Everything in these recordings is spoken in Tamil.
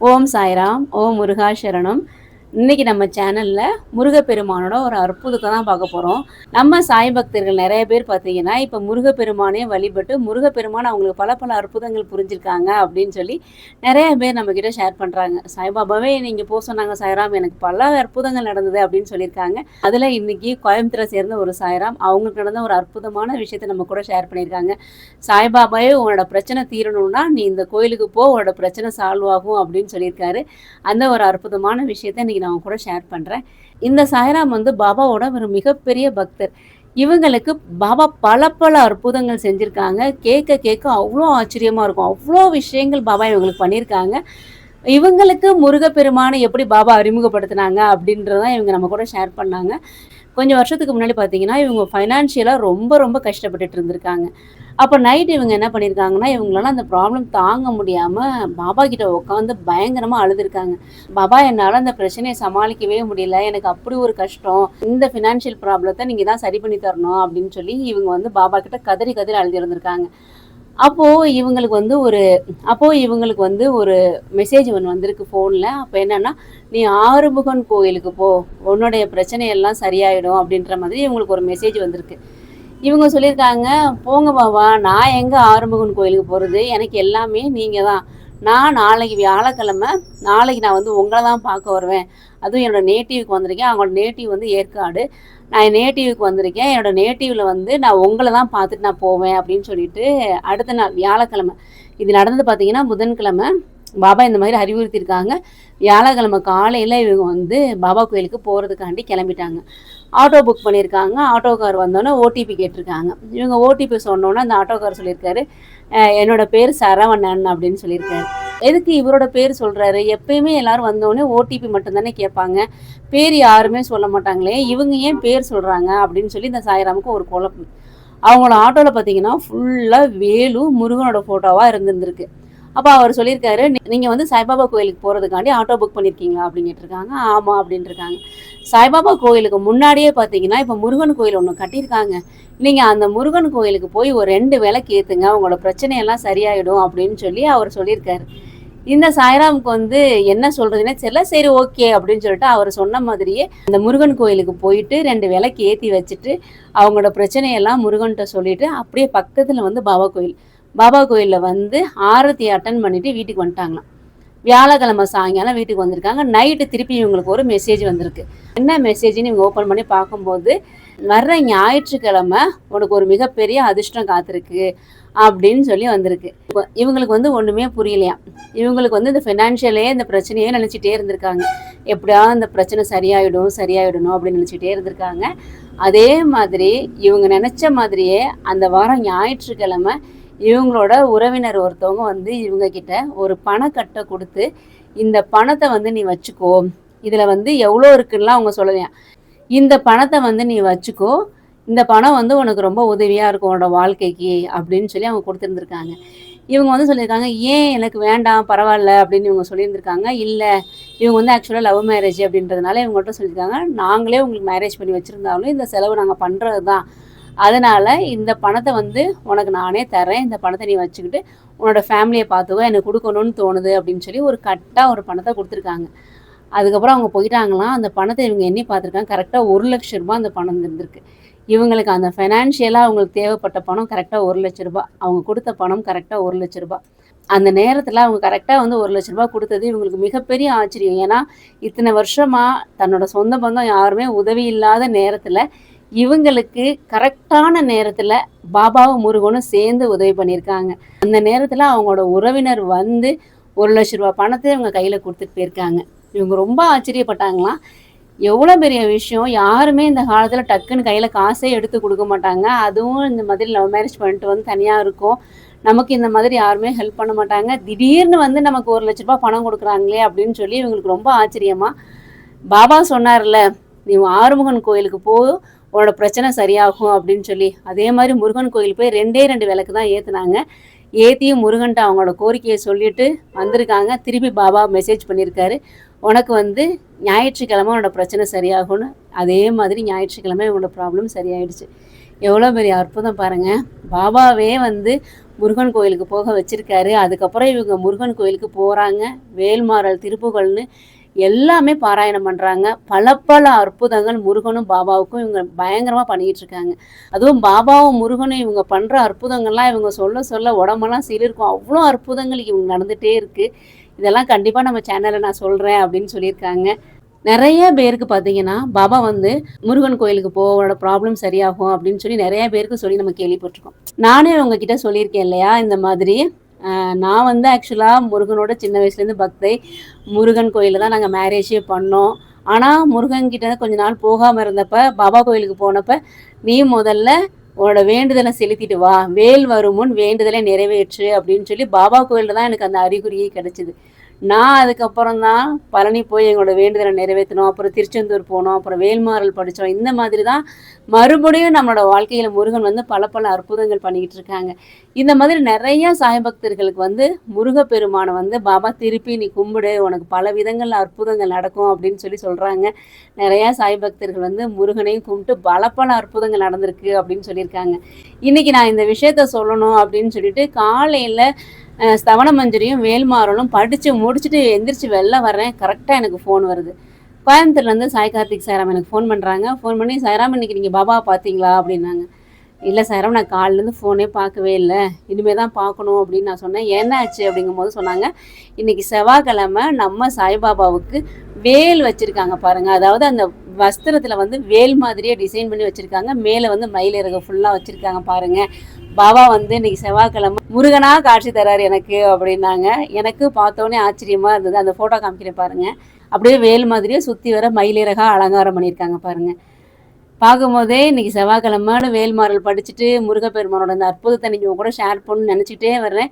ஓம் சாய்ராம் ஓம் முருகா சரணம் இன்னைக்கு நம்ம சேனலில் முருகப்பெருமானோட ஒரு அற்புதத்தை தான் பார்க்க போகிறோம் நம்ம சாய் பக்தர்கள் நிறைய பேர் பார்த்தீங்கன்னா இப்போ முருகப்பெருமானே வழிபட்டு முருகப்பெருமான் அவங்களுக்கு பல பல அற்புதங்கள் புரிஞ்சிருக்காங்க அப்படின்னு சொல்லி நிறைய பேர் நம்மக்கிட்ட ஷேர் பண்ணுறாங்க சாய்பாபாவே நீங்கள் போ சொன்னாங்க சாய்ராம் எனக்கு பல அற்புதங்கள் நடந்தது அப்படின்னு சொல்லியிருக்காங்க. அதில் இன்னைக்கு கோயம்புத்தூரை சேர்ந்த ஒரு சாய்ராம் அவங்களுக்கு நடந்த ஒரு அற்புதமான விஷயத்தை நம்ம கூட ஷேர் பண்ணியிருக்காங்க. சாய்பாபாவே உன்னோட பிரச்சனை தீரணும்னா நீ இந்த கோயிலுக்கு போ உன்னோட பிரச்சனை சால்வ் ஆகும் அப்படின்னு சொல்லியிருக்காரு. அந்த ஒரு அற்புதமான விஷயத்தை இன்றைக்கி நான் கூட ஷேர் பண்ணுறேன் இந்த சாய்ராம் வந்து பாபாவோட ஒரு மிகப்பெரிய பக்தர். இவங்களுக்கு பாபா பல பல அற்புதங்கள் செஞ்சுருக்காங்க. கேட்க கேட்க அவ்வளோ ஆச்சரியமாக இருக்கும். அவ்வளோ விஷயங்கள் பாபா இவங்களுக்கு பண்ணியிருக்காங்க. இவங்களுக்கு முருகப்பெருமானை எப்படி பாபா அறிமுகப்படுத்தினாங்க அப்படின்றதான் இவங்க நம்ம கூட ஷேர் பண்ணாங்க. கொஞ்சம் வருஷத்துக்கு முன்னாடி பார்த்தீங்கன்னா இவங்க ஃபைனான்ஷியலாக ரொம்ப ரொம்ப கஷ்டப்பட்டுட்டு இருந்திருக்காங்க. அப்போ நைட் இவங்க என்ன பண்ணியிருக்காங்கன்னா இவங்களால அந்த ப்ராப்ளம் தாங்க முடியாமல் பாபா கிட்ட உட்காந்து பயங்கரமாக அழுதுருக்காங்க. பாபா என்னால் அந்த பிரச்சனையை சமாளிக்கவே முடியல. எனக்கு அப்படி ஒரு கஷ்டம். இந்த ஃபினான்ஷியல் ப்ராப்ளத்தை நீங்கள் தான் சரி பண்ணி தரணும் அப்படின்னு சொல்லி இவங்க வந்து பாபா கிட்ட கதறி கதறி அழுதிருந்திருக்காங்க அப்போது இவங்களுக்கு வந்து ஒரு அப்போது இவங்களுக்கு வந்து ஒரு மெசேஜ் ஒன்று வந்திருக்கு ஃபோனில் அப்போ என்னென்னா நீ ஆறுமுகன் கோயிலுக்கு போ. உன்னுடைய பிரச்சனையெல்லாம் சரியாயிடும். அப்படின்ற மாதிரி இவங்களுக்கு ஒரு மெசேஜ் வந்திருக்கு. இவங்க சொல்லியிருக்காங்க போங்க பாபா நான் எங்கே ஆறுமுகன் கோயிலுக்கு போகிறது எனக்கு எல்லாமே நீங்கள் தான். நான் நாளைக்கு வியாழக்கிழமை நாளைக்கு நான் வந்து உங்களை தான் பார்க்க வருவேன். அதுவும் என்னோட நேட்டிவ்க்கு வந்திருக்கேன். அவங்களோட நேட்டிவ் வந்து ஏற்காடு. நான் நேட்டிவ்க்கு வந்திருக்கேன். என்னோட நேட்டிவில் வந்து நான் உங்களை தான் பார்த்துட்டு நான் போவேன் அப்படின்னு சொல்லிட்டு அடுத்த நாள் வியாழக்கிழமை இது நடந்தது பார்த்தீங்கன்னா புதன்கிழமை. பாபா இந்த மாதிரி அறிவுறுத்தியிருக்காங்க வியாழக்கிழமை காலையில் இவங்க வந்து பாபா கோயிலுக்கு போகிறதுக்காண்டி கிளம்பிட்டாங்க. ஆட்டோ புக் பண்ணியிருக்காங்க. ஆட்டோக்கார் வந்தோன்னே ஓடிபி கேட்டிருக்காங்க. இவங்க ஓடிபி சொன்னோன்னே அந்த ஆட்டோக்கார் சொல்லியிருக்காரு. என்னோட பேர் சரவணன் அப்படின்னு சொல்லியிருக்காரு. எதுக்கு இவரோட பேர் சொல்கிறாரு எப்பயுமே எல்லாரும் வந்தோடனே ஓடிபி மட்டும்தானே கேட்பாங்க. பேர் யாருமே சொல்ல மாட்டாங்களே. இவங்க ஏன் பேர் சொல்கிறாங்க அப்படின்னு சொல்லி இந்த சாய்ராமுக்கு ஒரு குழப்பம். அவங்களோட ஆட்டோவில் பார்த்தீங்கன்னா ஃபுல்லாக வேலு முருகனோட ஃபோட்டோவாக இருந்திருந்திருக்கு. அப்போ அவர் சொல்லியிருக்காரு நீங்கள் வந்து சாய்பாபா கோயிலுக்கு போகிறதுக்காண்டி ஆட்டோ புக் பண்ணியிருக்கீங்களா அப்படின்னு கேட்டிருக்காங்க. ஆமாம் அப்படின்னு இருக்காங்க. சாய்பாபா கோயிலுக்கு முன்னாடியே பார்த்தீங்கன்னா இப்போ முருகன் கோயில் ஒன்று கட்டியிருக்காங்க. நீங்கள் அந்த முருகன் கோயிலுக்கு போய் ஒரு ரெண்டு வேலை கேத்துங்க. உங்களோட பிரச்சனையெல்லாம் சரியாயிடும் அப்படின்னு சொல்லி அவர் சொல்லியிருக்காரு. இந்த சாய்ராமுக்கு வந்து என்ன சொல்றதுன்னே தெரியல சரி ஓகே அப்படின்னு சொல்லிட்டு அவர் சொன்ன மாதிரியே அந்த முருகன் கோயிலுக்கு போயிட்டு ரெண்டு விலைக்கு ஏற்றி வச்சுட்டு அவங்களோட பிரச்சனையெல்லாம் முருகன்கிட்ட சொல்லிட்டு அப்படியே பக்கத்தில் வந்து பாபா கோயில் பாபா கோயிலில் வந்து ஆரத்தி அட்டன் பண்ணிட்டு வீட்டுக்கு வந்துட்டாங்களாம். வியாழக்கிழமை சாயங்காலம் வீட்டுக்கு வந்திருக்காங்க. நைட்டு திருப்பி இவங்களுக்கு ஒரு மெசேஜ் வந்திருக்கு. என்ன மெசேஜ்னு இவங்க ஓப்பன் பண்ணி பார்க்கும்போது வர்ற ஞாயிற்றுக்கிழமை உனக்கு ஒரு மிகப்பெரிய அதிர்ஷ்டம் காத்திருக்கு அப்படின்னு சொல்லி வந்திருக்கு. இவங்களுக்கு வந்து ஒன்றுமே புரியலையா? இவங்களுக்கு வந்து இந்த ஃபினான்ஷியலே இந்த பிரச்சனையே நினச்சிட்டே இருந்திருக்காங்க. எப்படியாவது இந்த பிரச்சனை சரியாயிடும் சரியாயிடணும் அப்படின்னு நினச்சிட்டே இருந்திருக்காங்க. அதே மாதிரி இவங்க நினச்ச மாதிரியே அந்த வாரம் ஞாயிற்றுக்கிழமை இவங்களோட உறவினர் ஒருத்தவங்க வந்து இவங்க கிட்ட ஒரு பணக்கட்டை கொடுத்து இந்த பணத்தை வந்து நீ வச்சுக்கோ. இதில் வந்து எவ்வளோ இருக்குன்னா அவங்க சொல்லலையா? இந்த பணத்தை வந்து நீ வச்சுக்கோ. இந்த பணம் வந்து உனக்கு ரொம்ப உதவியாக இருக்கும் உன்னோட வாழ்க்கைக்கு அப்படின்னு சொல்லி அவங்க கொடுத்துருந்துருக்காங்க. இவங்க வந்து சொல்லியிருக்காங்க ஏன் எனக்கு வேண்டாம் பரவாயில்ல அப்படின்னு இவங்க சொல்லியிருந்திருக்காங்க. இல்லை இவங்க வந்து ஆக்சுவலாக லவ் மேரேஜ் அப்படின்றதுனால இவங்கள்ட்ட சொல்லியிருக்காங்க. நாங்களே உங்களுக்கு மேரேஜ் பண்ணி வச்சுருந்தாலும் இந்த செலவு நாங்கள் பண்ணுறது தான் அதனால் இந்த பணத்தை வந்து உனக்கு நானே தரேன் இந்த பணத்தை நீ வச்சுக்கிட்டு உன்னோட ஃபேமிலியை பார்த்துக்கோ. எனக்கு கொடுக்கணும்னு தோணுது அப்படின்னு சொல்லி ஒரு கட்டாக ஒரு பணத்தை கொடுத்துருக்காங்க. அதுக்கப்புறம் அவங்க போயிட்டாங்களாம். அந்த பணத்தை இவங்க எண்ணி பார்த்துருக்காங்க. கரெக்டாக ஒரு லட்ச ரூபா அந்த பணம் இருந்திருக்கு. இவங்களுக்கு அந்த ஃபைனான்ஷியலாக அவங்களுக்கு தேவைப்பட்ட பணம் கரெக்டாக ஒரு லட்ச ரூபா அவங்க கொடுத்த பணம் கரெக்டாக ஒரு லட்ச ரூபா அந்த நேரத்தில் அவங்க கரெக்டாக வந்து ஒரு லட்ச ரூபா கொடுத்தது இவங்களுக்கு மிகப்பெரிய ஆச்சரியம். ஏன்னா இத்தனை வருஷமாக தன்னோட சொந்த பந்தம் யாருமே உதவி இல்லாத நேரத்தில் இவங்களுக்கு கரெக்டான நேரத்தில் பாபாவும் முருகனும் சேர்ந்து உதவி பண்ணியிருக்காங்க. அந்த நேரத்தில் அவங்களோட உறவினர் வந்து ஒரு லட்ச ரூபா பணத்தை இவங்க கையில் கொடுத்துட்டு போயிருக்காங்க. இவங்க ரொம்ப ஆச்சரியப்பட்டாங்களாம் எவ்வளோ பெரிய விஷயம். யாருமே இந்த காலத்தில் டக்குன்னு கையில் காசே எடுத்து கொடுக்க மாட்டாங்க. அதுவும் இந்த மாதிரி லவ் மேரேஜ் பண்ணிட்டு வந்து தனியாக இருக்கும். நமக்கு இந்த மாதிரி யாருமே ஹெல்ப் பண்ண மாட்டாங்க. திடீர்னு வந்து நமக்கு ஒரு லட்ச ரூபாய் பணம் கொடுக்குறாங்களே அப்படின்னு சொல்லி இவங்களுக்கு ரொம்ப ஆச்சரியமா. பாபா சொன்னார்ல நீ ஆறுமுகன் கோயிலுக்கு போ உன்னோட பிரச்சனை சரியாகும் அப்படின்னு சொல்லி. அதே மாதிரி முருகன் கோயில் போய் ரெண்டே ரெண்டு விளக்கு தான் ஏற்றுனாங்க ஏற்றியும் முருகன்ட்ட அவங்களோட கோரிக்கையை சொல்லிட்டு வந்திருக்காங்க. திருப்பி பாபா மெசேஜ் பண்ணியிருக்காரு. உனக்கு வந்து ஞாயிற்றுக்கிழமை உன்னோட பிரச்சனை சரியாகும்னு அதே மாதிரி ஞாயிற்றுக்கிழமை இவங்களோட ப்ராப்ளம் சரியாயிடுச்சு. எவ்வளோ பெரிய அற்புதம் பாருங்கள் பாபாவே வந்து முருகன் கோயிலுக்கு போக வச்சுருக்காரு. அதுக்கப்புறம் இவங்க முருகன் கோயிலுக்கு போகிறாங்க வேல்மாறல் திருப்புகள்னு எல்லாமே பாராயணம் பண்ணுறாங்க பல பல அற்புதங்கள் முருகனும் பாபாவுக்கும் இவங்க பயங்கரமாக பண்ணிக்கிட்டு இருக்காங்க. அதுவும் பாபாவும் முருகனும் இவங்க பண்ணுற அற்புதங்கள்லாம் இவங்க சொல்ல சொல்ல உடம்பெல்லாம் சிலிருக்கும். அவ்வளோ அற்புதங்கள் இவங்க நடந்துகிட்டே இருக்குது இதெல்லாம் கண்டிப்பாக நம்ம சேனலில் நான் சொல்கிறேன் அப்படின்னு சொல்லியிருக்காங்க. நிறைய பேருக்கு பார்த்தீங்கன்னா பாபா வந்து முருகன் கோயிலுக்கு போவோட ப்ராப்ளம் சரியாகும் அப்படின்னு சொல்லி நிறைய பேருக்கு சொல்லி நம்ம கேள்விப்பட்டிருக்கோம். நானே உங்ககிட்ட சொல்லியிருக்கேன் இல்லையா இந்த மாதிரி. நான் வந்து ஆக்சுவலாக முருகனோட சின்ன வயசுலேருந்து பக்தை. முருகன் கோயிலில் தான் நாங்கள் மேரேஜே பண்ணோம். ஆனால் முருகன் கிட்ட கொஞ்ச நாள் போகாமல் இருந்தப்ப பாபா கோயிலுக்கு போனப்போ நீ முதல்ல உன்னோட வேண்டுதலை செலுத்திட்டு வா. வேல் வரும் முன் வேண்டுதலை நிறைவேற்று அப்படின்னு சொல்லி பாபா கோயிலில் தான் எனக்கு அந்த அறிகுறியே கிடைச்சிது. நான் அதுக்கப்புறம் தான் பழனி போய் எங்களோட வேண்டுதலை நிறைவேற்றணும் அப்புறம் திருச்செந்தூர் போனோம் அப்புறம் வேல்மாறல் படித்தோம் இந்த மாதிரி தான் மறுபடியும் நம்மளோட வாழ்க்கையில் முருகன் வந்து பல பல அற்புதங்கள் பண்ணிக்கிட்டு இருக்காங்க. இந்த மாதிரி நிறைய சாய் பக்தர்களுக்கு வந்து முருகப்பெருமானை வந்து பாபா திருப்பி நீ கும்பிடு உனக்கு பல விதங்களில் அற்புதங்கள் நடக்கும் அப்படின்னு சொல்லி சொல்கிறாங்க நிறையா சாய் பக்தர்கள் வந்து முருகனையும் கும்பிட்டு பல பல அற்புதங்கள் நடந்திருக்கு அப்படின்னு சொல்லியிருக்காங்க. இன்றைக்கி நான் இந்த விஷயத்த சொல்லணும் அப்படின்னு சொல்லிட்டு காலையில் ஸ்தவன மஞ்சரியும் வேல்மாறலும் படித்து முடிச்சுட்டு எந்திரிச்சு வெளில வர்றேன். கரெக்டாக எனக்கு ஃபோன் வருது. கோயம்புத்தூர்லேருந்து சாய் கார்த்திக் சாய்ராம் எனக்கு ஃபோன் பண்ணுறாங்க ஃபோன் பண்ணி சாய்ராம் இன்னைக்கு நீங்கள் பாபா பார்த்தீங்களா அப்படின்னாங்க. இல்லை சாய்ராம் நான் காலிலேருந்து ஃபோனே பார்க்கவே இல்லை. இனிமேல் தான் பார்க்கணும் அப்படின்னு நான் சொன்னேன். என்ன ஆச்சு சொன்னாங்க. இன்றைக்கி செவ்வாய்க்கிழமை நம்ம சாய்பாபாவுக்கு வேல் வச்சுருக்காங்க பாருங்கள் அதாவது அந்த வஸ்திரத்தில் வந்து வேல் மாதிரியே டிசைன் பண்ணி வச்சுருக்காங்க. மேலே வந்து மயிலிறகு ஃபுல்லாக வச்சுருக்காங்க பாருங்கள் பாபா வந்து இன்னைக்கு செவ்வாய்க்கிழமை முருகனாக காட்சி தராரு எனக்கு அப்படின்னாங்க. எனக்கு பார்த்தோன்னே ஆச்சரியமாக இருந்தது. அந்த ஃபோட்டோ காமிக்கிறேன் பாருங்கள் அப்படியே வேல் மாதிரியே சுற்றி வர மயிலிறகா அலங்காரம் பண்ணியிருக்காங்க பாருங்கள் பார்க்கும்போதே இன்றைக்கி செவ்வாய்க்கிழமைன்னு வேல்மாறல் படிச்சுட்டு முருகப்பெருமானோட அந்த அற்புதத்தை நீங்கள் கூட ஷேர் பண்ணணும்னு நினச்சிட்டே வர்றேன்.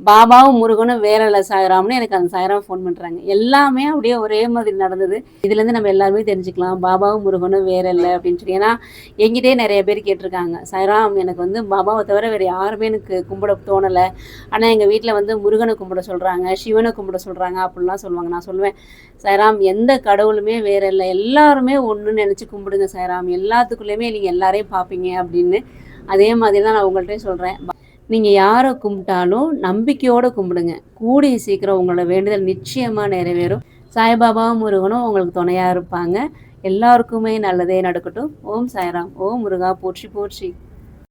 பாபாவும் முருகனும் வேற இல்லை சாயராம்னு எனக்கு அந்த சாயராம் ஃபோன் பண்ணுறாங்க எல்லாமே அப்படியே ஒரே மாதிரி நடந்தது. இதுலேருந்து நம்ம எல்லாருமே தெரிஞ்சுக்கலாம். பாபாவும் முருகனும் வேற இல்லை அப்படின்னு சொல்லி. ஏன்னா எங்கிட்டே நிறைய பேர் கேட்டிருக்காங்க. சாயராம் எனக்கு வந்து பாபாவை தவிர வேறு யாருமே எனக்கு கும்பிட தோணலை. ஆனால் எங்கள் வீட்டில் வந்து முருகனை கும்பிட சொல்கிறாங்க சிவனை கும்பிட சொல்கிறாங்க அப்படிலாம் சொல்லுவாங்க. நான் சொல்லுவேன் சாயராம் எந்த கடவுளுமே வேற இல்லை எல்லாருமே ஒன்றுன்னு நினச்சி கும்பிடுங்க சாயராம். எல்லாத்துக்குள்ளேயுமே நீங்கள் எல்லாரையும் பார்ப்பீங்க அப்படின்னு. அதே மாதிரி தான் நான் உங்கள்கிட்ட சொல்கிறேன் நீங்கள் யாரை கும்பிட்டாலும் நம்பிக்கையோடு கும்பிடுங்க. கூடிய சீக்கிரம் உங்களோட வேண்டுதல் நிச்சயமாக நிறைவேறும். சாய்பாபாவும் முருகனும் உங்களுக்கு துணையாக இருப்பாங்க. எல்லாருக்குமே நல்லதே நடக்கட்டும். ஓம் சாய்ராம். ஓம் முருகா. போற்றி போற்றி.